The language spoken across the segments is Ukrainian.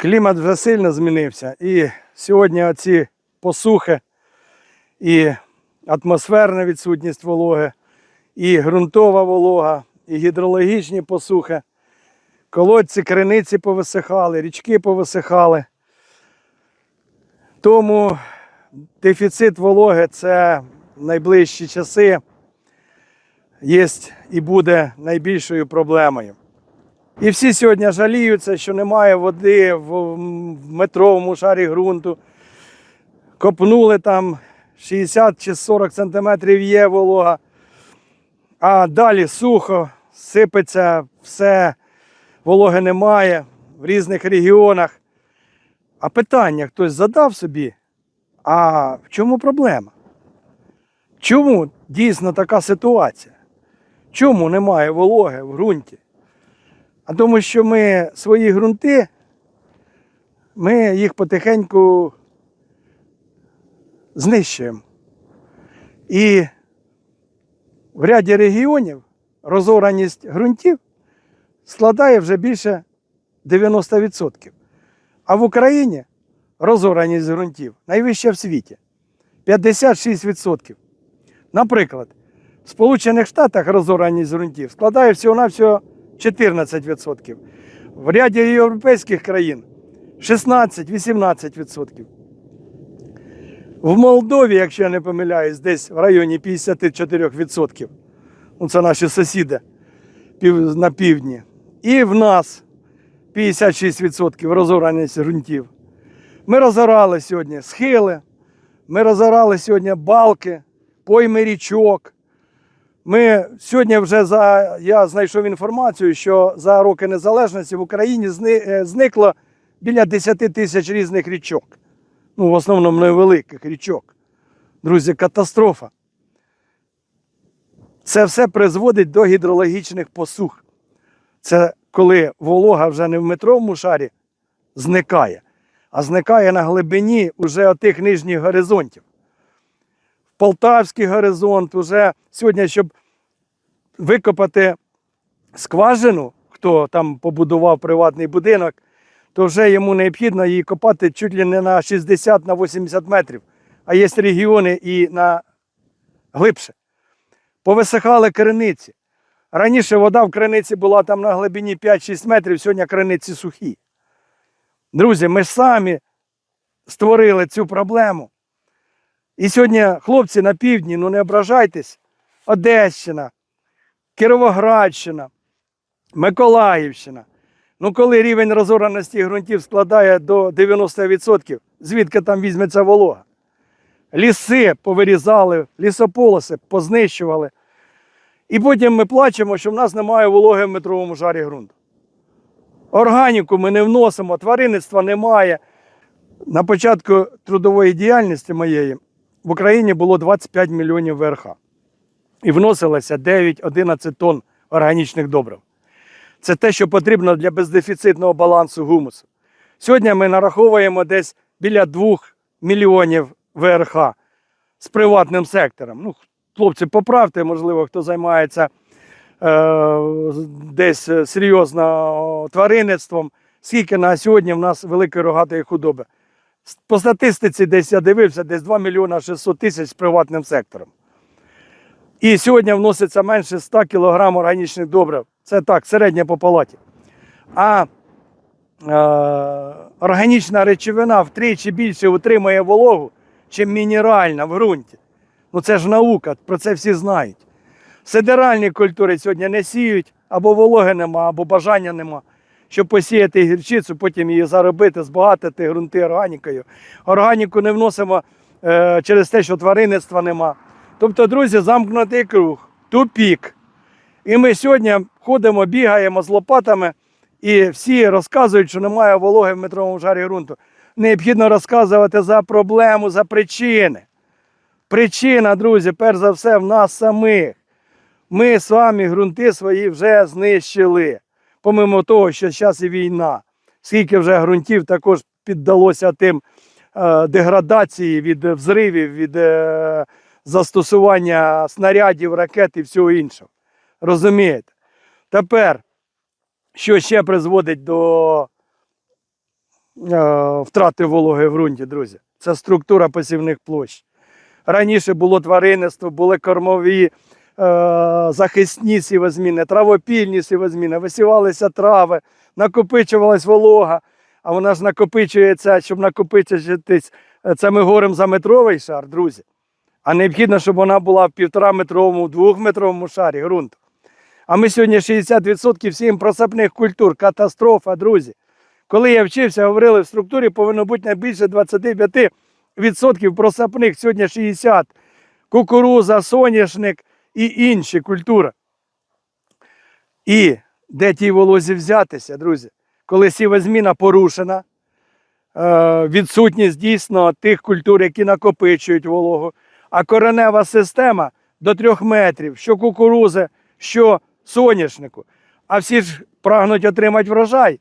Клімат вже сильно змінився. І сьогодні оці посухи, і атмосферна відсутність вологи, і ґрунтова волога, і гідрологічні посухи. Колодці, криниці повисихали, річки повисихали. Тому дефіцит вологи це в найближчі часи є і буде найбільшою проблемою. І всі сьогодні жаліються, що немає води в метровому шарі ґрунту. Копнули там 60 чи 40 сантиметрів є волога, а далі сухо, сипеться все, вологи немає в різних регіонах. А питання хтось задав собі, а в чому проблема? Чому дійсно така ситуація? Чому немає вологи в ґрунті? А тому що ми свої ґрунти, ми їх потихеньку знищуємо. І в ряді регіонів розораність ґрунтів складає вже більше 90%. А в Україні розораність ґрунтів найвища в світі 56%. Наприклад, в Сполучених Штатах розораність ґрунтів складає всього-навсього 14%. В ряді європейських країн 16-18%. В Молдові, якщо я не помиляюсь, десь в районі 54%. Ну, це наші сусіди на півдні. І в нас 56% розораність ґрунтів. Ми розорали сьогодні схили, ми розорали сьогодні балки, пойми річок. Ми сьогодні вже за я знайшов інформацію, що за роки незалежності в Україні е, зникло біля 10 тисяч різних річок. Ну, в основному невеликих річок. Друзі, катастрофа. Це все призводить до гідрологічних посух. Це коли волога вже не в метровому шарі зникає, а зникає на глибині уже отих нижніх горизонтів. Полтавський горизонт уже сьогодні, щоб викопати скважину, хто там побудував приватний будинок, то вже йому необхідно її копати чуть ли не на 60 на 80 метрів. А є регіони і на глибше. Повисихали криниці. Раніше вода в криниці була там на глибині 5-6 метрів, сьогодні криниці сухі. Друзі, ми самі створили цю проблему. І сьогодні хлопці на півдні, ну не ображайтесь, Одещина, Кіровоградщина, Миколаївщина. Ну, коли рівень розораності ґрунтів складає до 90%, звідки там візьметься волога? Ліси повирізали, лісополоси познищували. І потім ми плачемо, що в нас немає вологи в метровому шарі ґрунту. Органіку ми не вносимо, тваринництва немає. На початку трудової діяльності моєї в Україні було 25 мільйонів ВРХ. І вносилося 9-11 тонн органічних добрив. Це те, що потрібно для бездефіцитного балансу гумусу. Сьогодні ми нараховуємо десь біля 2 мільйонів ВРХ з приватним сектором. Ну, хлопці, поправте, можливо, хто займається е, десь серйозно тваринництвом. Скільки на сьогодні в нас великої рогатої худоби? По статистиці, десь я дивився, десь 2 мільйона 600 тисяч з приватним сектором. І сьогодні вноситься менше 100 кг органічних добрив. Це так, середня по палаті. А е, органічна речовина втричі більше утримує вологу, чим мінеральна в ґрунті. Ну це ж наука, про це всі знають. Сидеральні культури сьогодні не сіють, або вологи нема, або бажання нема. Щоб посіяти гірчицю, потім її заробити, збагатити ґрунти органікою. Органіку не вносимо е, через те, що тваринництва нема. Тобто, друзі, замкнутий круг, тупік. І ми сьогодні ходимо, бігаємо з лопатами, і всі розказують, що немає вологи в метровому шарі ґрунту. Необхідно розказувати за проблему, за причини. Причина, друзі, перш за все, в нас самих. Ми з вами ґрунти свої вже знищили. Помимо того, що зараз і війна. Скільки вже ґрунтів також піддалося тим е, деградації від взривів, від е, застосування снарядів, ракет і всього іншого. Розумієте? Тепер, що ще призводить до е, втрати вологи в ґрунті, друзі. Це структура посівних площ. Раніше було тваринництво, були кормові захисні сівозміни, травопільні сівозміни, висівалися трави, накопичувалась волога, а вона ж накопичується, щоб накопичитись, е, це ми говоримо за метровий шар, друзі. А необхідно, щоб вона була в півтораметровому, двохметровому шарі ґрунту. А ми сьогодні 60% всім просапних культур. Катастрофа, друзі. Коли я вчився, говорили, в структурі повинно бути не більше 25% просапних, сьогодні 60%. Кукуруза, соняшник і інші культури. І де тій волозі взятися, друзі? Коли сівозміна порушена, е, відсутність дійсно тих культур, які накопичують вологу, а коренева система до трьох метрів, що кукурузи, що соняшнику. А всі ж прагнуть отримати врожай.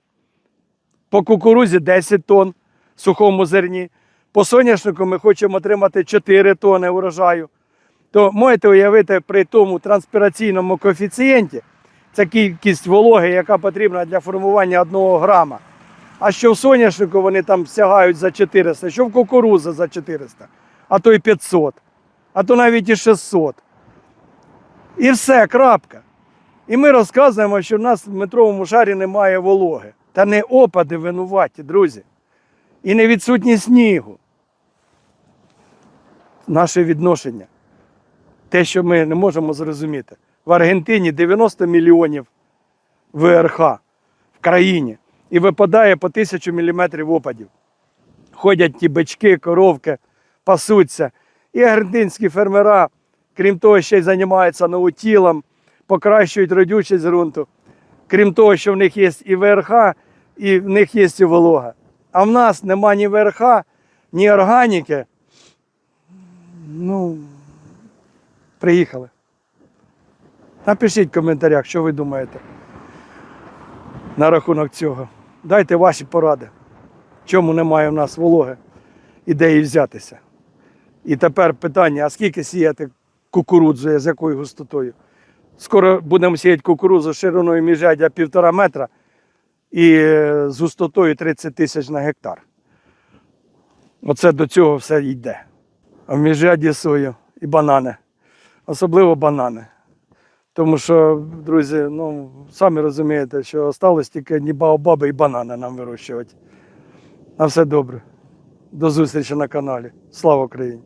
По кукурузі 10 тонн сухому зерні. По соняшнику ми хочемо отримати 4 тонни урожаю. То можете уявити при тому транспіраційному коефіцієнті, це кількість вологи, яка потрібна для формування 1 грама. А що в соняшнику вони там сягають за 400, що в кукурузі за 400, а то й 500, а то навіть і 600. І все, крапка. І ми розказуємо, що в нас в метровому шарі немає вологи. Та не опади винуваті, друзі. І не відсутність снігу. Наше відношення. Те, що ми не можемо зрозуміти. В Аргентині 90 мільйонів ВРХ в країні і випадає по тисячу міліметрів опадів. Ходять ті бички, коровки, пасуться. І аргентинські фермера, крім того, ще й займаються наутілом, покращують родючість ґрунту. Крім того, що в них є і ВРХ, і в них є і волога. А в нас нема ні ВРХ, ні органіки. Ну, приїхали. Напишіть в коментарях, що ви думаєте на рахунок цього. Дайте ваші поради, чому немає в нас вологи і де її взятися. І тепер питання: а скільки сіяти кукурудзу, з якою густотою? Скоро будемо сіяти кукурудзу шириною міжрядя півтора метра і е, з густотою 30 тисяч на гектар. Оце до цього все йде. А в міжряді сою і банани. Особливо банани. Тому що, друзі, ну, самі розумієте, що осталось тільки ні баобаби і банани нам вирощувати. На все добре. До зустрічі на каналі. Слава Україні!